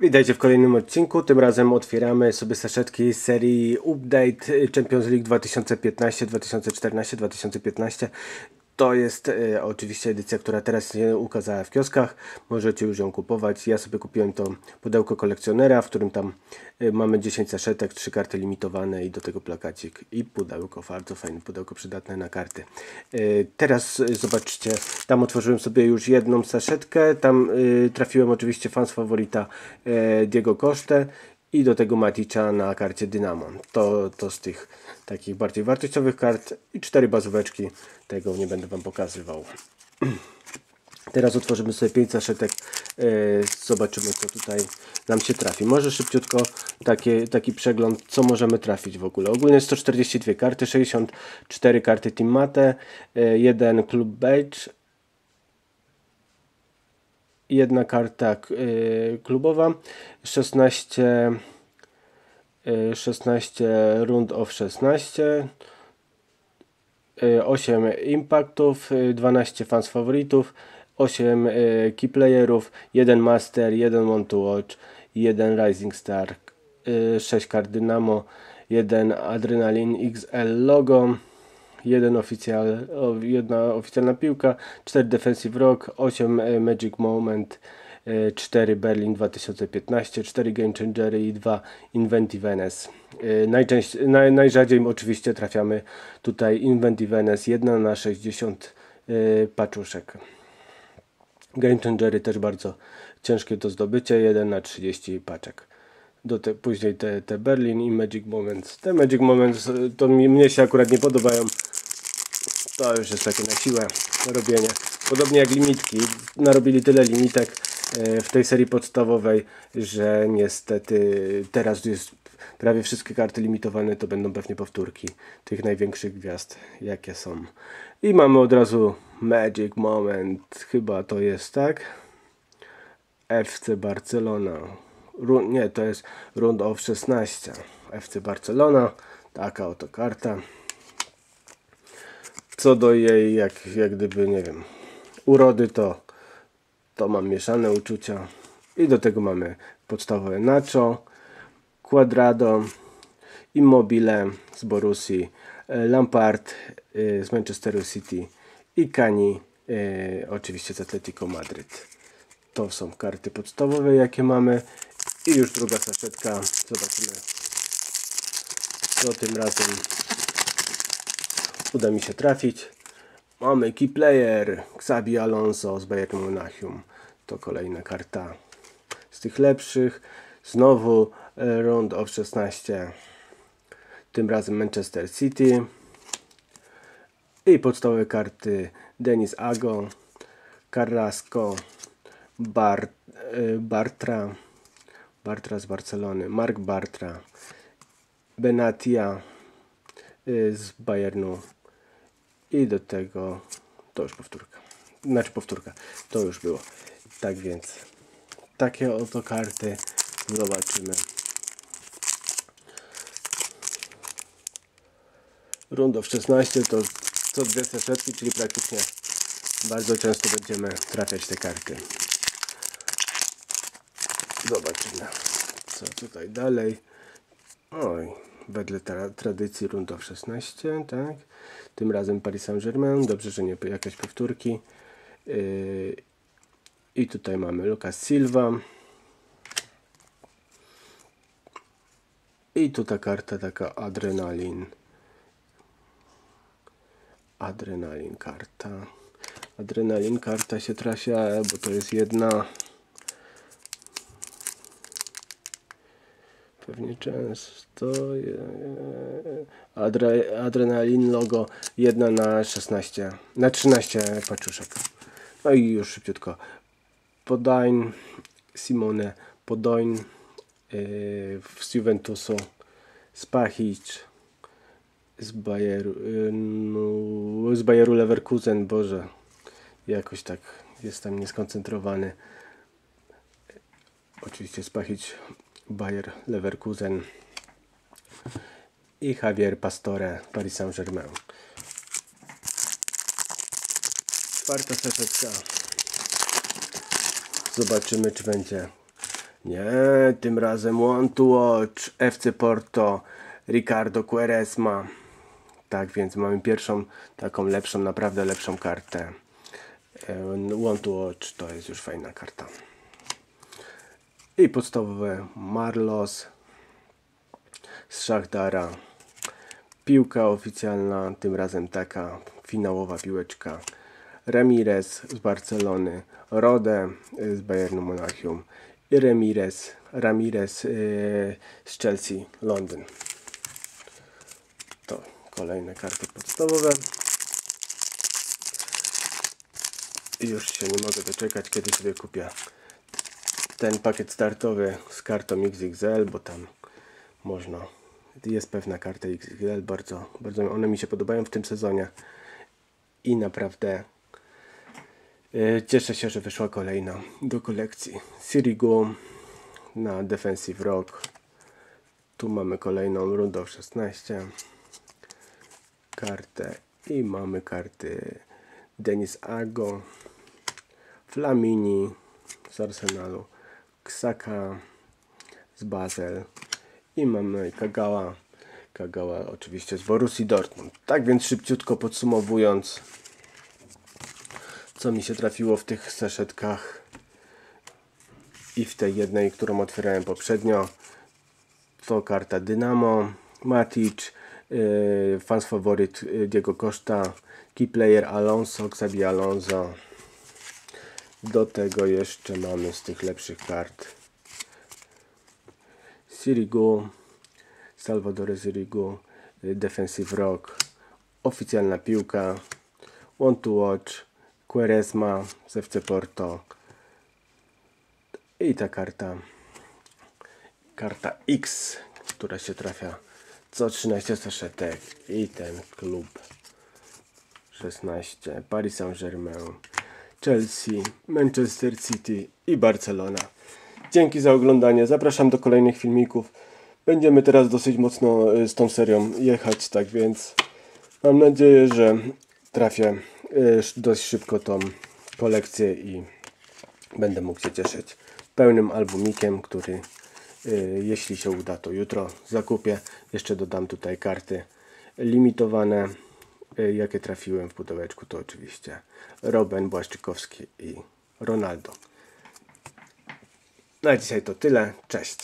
Witajcie w kolejnym odcinku. Tym razem otwieramy sobie saszetki z serii Update Champions League 2015, 2014, 2015. To jest e, oczywiście edycja, która teraz się ukazała w kioskach. Możecie już ją kupować. Ja sobie kupiłem to pudełko kolekcjonera, w którym tam e, mamy 10 saszetek, 3 karty limitowane i do tego plakacik i pudełko. Bardzo fajne pudełko, przydatne na karty. E, teraz zobaczcie, tam otworzyłem sobie już jedną saszetkę. Tam trafiłem oczywiście fans faworita e, Diego Kosztę i do tego Maticza na karcie Dynamo. To, to z tych takich bardziej wartościowych kart i cztery bazóweczki. Tego nie będę Wam pokazywał. Teraz otworzymy sobie 5 saszetek. e, Zobaczymy co tutaj nam się trafi. Może szybciutko takie, taki przegląd, co możemy trafić w ogóle. Ogólnie 142 karty, 64 karty Team Mate, e, jeden Club Beige, jedna karta e, klubowa, 16 e, 16 rund of 16 8 impactów, y, 12 fans faworytów, 8 y, key playerów, 1 master, 1 want to watch, 1 rising star, 6 kart dynamo, 1 adrenalin XL logo, 1 oficjal, jedna oficjalna piłka, 4 defensive rock, 8 y, magic moment, 4 Berlin 2015, 4 Game Changery i 2 Inventiveness. Najczęściej, naj, najrzadziej oczywiście trafiamy tutaj Inventiveness 1 na 60 yy, paczuszek. Game Changery też bardzo ciężkie do zdobycia, 1 na 30 paczek. Do te, później te, te Berlin i Magic Moments. Te Magic Moments to mi, mnie się akurat nie podobają. To już jest takie na siłę robienie. Podobnie jak limitki. Narobili tyle limitek e, w tej serii podstawowej, że niestety teraz jest prawie wszystkie karty limitowane, to będą pewnie powtórki tych największych gwiazd, jakie są. I mamy od razu Magic Moment, chyba to jest tak. FC Barcelona. Nie, to jest Round of 16. FC Barcelona, taka oto karta. Co do jej, jak, jak gdyby, nie wiem, urody, to, to mam mieszane uczucia. I do tego mamy podstawowe Nacho, Quadrado, Immobile z Borussii, e, Lampard e, z Manchesteru City i Kani e, oczywiście z Atletico Madryt. To są karty podstawowe jakie mamy i już druga saszetka. Zobaczymy co tym razem uda mi się trafić. Mamy key player Xabi Alonso z Bayern Monachium. To kolejna karta z tych lepszych. Znowu e, round of 16. Tym razem Manchester City. I podstawowe karty Denis Ago, Carrasco, Bar, e, Bartra, Bartra z Barcelony, Mark Bartra, Benatia e, z Bayernu i do tego to już powtórka. Znaczy powtórka, to już było. Tak więc takie oto karty zobaczymy. Runda w 16 to co dwie saszetki, czyli praktycznie bardzo często będziemy trafiać te karty. Zobaczymy co tutaj dalej. Oj, wedle tra tradycji runda w 16, tak? Tym razem Paris Saint-Germain, dobrze, że nie jakieś powtórki. Yy, I tutaj mamy Lucas Silva. I tu ta karta taka adrenalin. Adrenalin karta. Adrenalin karta się trasia, bo to jest jedna. Pewnie często. Adre, adrenalin logo 1 na 16. Na 13 paczuszek. No i już szybciutko. Podain, Simone Podoin yy, z Juventusu, Spahic z Bayeru, yy, no, z Bayeru Leverkusen, Boże, jakoś tak jestem nieskoncentrowany. Oczywiście Spahic, Bayer Leverkusen i Javier Pastore, Paris Saint-Germain. Czwarta saszetka. Zobaczymy, czy będzie Nie, tym razem One to Watch, FC Porto, Ricardo Quaresma. Tak więc mamy pierwszą taką lepszą, naprawdę lepszą kartę. E, One to Watch to jest już fajna karta. I podstawowe Marlos z Szachdara. Piłka oficjalna, tym razem taka finałowa piłeczka. Ramirez z Barcelony, Rode z Bayernu Monachium i Ramirez, Ramirez yy, z Chelsea Londyn. To kolejne karty podstawowe. I już się nie mogę doczekać, kiedy sobie kupię ten pakiet startowy z kartą XXL, bo tam można. Jest pewna karta XXL, bardzo, bardzo one mi się podobają w tym sezonie. I naprawdę yy, cieszę się, że wyszła kolejna do kolekcji. Sirigu na Defensive Rock. Tu mamy kolejną rundę 16. Kartę i mamy karty Denis Ago, Flamini z Arsenalu, Ksaka z Basel i mamy Kagała. Kagała oczywiście z Borussii Dortmund. Tak więc szybciutko podsumowując, co mi się trafiło w tych saszetkach i w tej jednej, którą otwierałem poprzednio, to karta Dynamo, Matic, yy, fans faworyt yy, Diego Costa, key player Alonso, Xabi Alonso. Do tego jeszcze mamy z tych lepszych kart. Sirigu, Salvador Sirigu, Defensive Rock, oficjalna piłka, One to Watch, Quaresma z FC Porto i ta karta karta X, która się trafia co 13 saszetek i ten klub 16 Paris Saint-Germain Chelsea, Manchester City i Barcelona. Dzięki za oglądanie, zapraszam do kolejnych filmików. Będziemy teraz dosyć mocno y, z tą serią jechać, tak więc mam nadzieję, że trafię y, dość szybko tą kolekcję i będę mógł się cieszyć pełnym albumikiem, który Y, jeśli się uda, to jutro zakupię. Jeszcze dodam tutaj karty limitowane, jakie trafiłem w pudełeczku. To oczywiście Robin Błaszczykowski i Ronaldo. Na dzisiaj to tyle. Cześć.